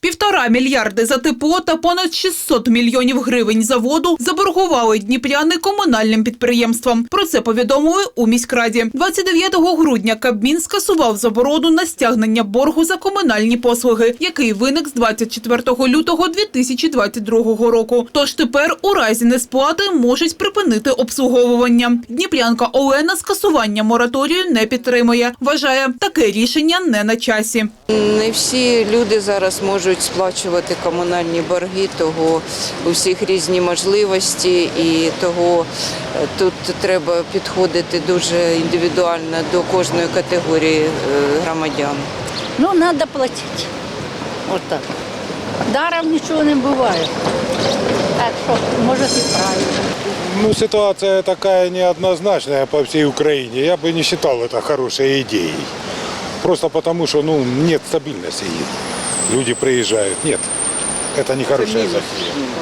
Півтора мільярди за тепло та понад 600 мільйонів гривень за воду заборгували дніпряни комунальним підприємствам. Про це повідомили у міськраді. 29 грудня Кабмін скасував заборону на стягнення боргу за комунальні послуги, який виник з 24 лютого 2022 року. Тож тепер у разі несплати можуть припинити обслуговування. Дніпрянка Олена скасування мораторію не підтримує. Вважає, таке рішення не на часі. Не всі люди зараз можуть сплачувати комунальні борги, того у всіх різні можливості, і того е, тут треба підходити дуже індивідуально до кожної категорії е, громадян. Ну, треба платити. От так. Даром нічого не буває. Так що, може, і правильно. Ну, ситуация такая неоднозначная по всей Украине. Я бы не считал это хорошей идеей. Просто потому, что ну, нет стабильности. Люди приезжают. Нет, это не хорошая затея.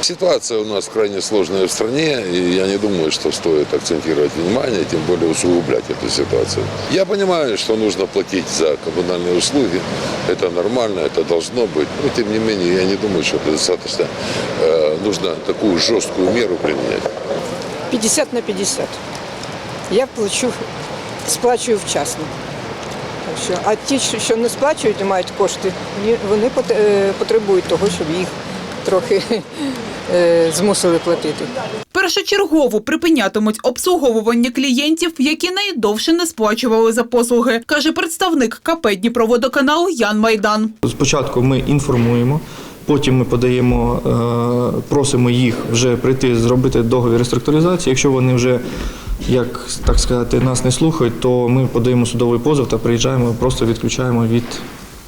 Ситуация у нас крайне сложная в стране, и я не думаю, что стоит акцентировать внимание, тем более усугублять эту ситуацию. Я понимаю, что нужно платить за коммунальные услуги, это нормально, это должно быть, но тем не менее я не думаю, что это достаточно, э, нужно такую жесткую меру применять. 50 на 50. Я плачу, сплачую вчасно. Так що, а ті, що- не сплачують і мають кошти, вони пот- е, потребують того, щоб їх трохи е, змусили платити. Першочергово припинятимуть обслуговування клієнтів, які найдовше не сплачували за послуги, каже представник КП Дніпроводоканал Ян Майдан. Спочатку ми інформуємо, потім ми подаємо, е, просимо їх вже прийти зробити договір реструктуризації. Якщо вони вже, як так сказати, нас не слухають, то ми подаємо судовий позов та приїжджаємо, просто відключаємо від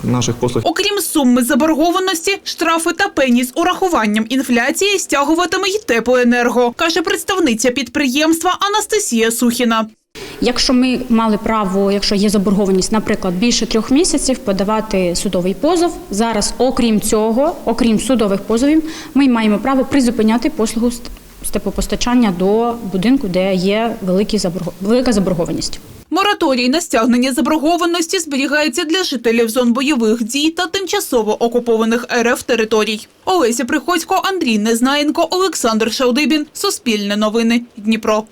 наших послуг. Окрім суми заборгованості, штрафи та пені з урахуванням інфляції стягуватиме й теплоенерго, каже представниця підприємства Анастасія Сухіна. Якщо ми мали право, якщо є заборгованість, наприклад, більше трьох місяців, подавати судовий позов. Зараз, окрім цього, окрім судових позовів, ми маємо право призупиняти послугу з з теплопостачання до будинку, де є великі велика заборгованість. Мораторій на стягнення заборгованості зберігається для жителів зон бойових дій та тимчасово окупованих РФ територій. Олеся Приходько, Андрій Незнаєнко, Олександр Шаудибін, Суспільне новини. Дніпро.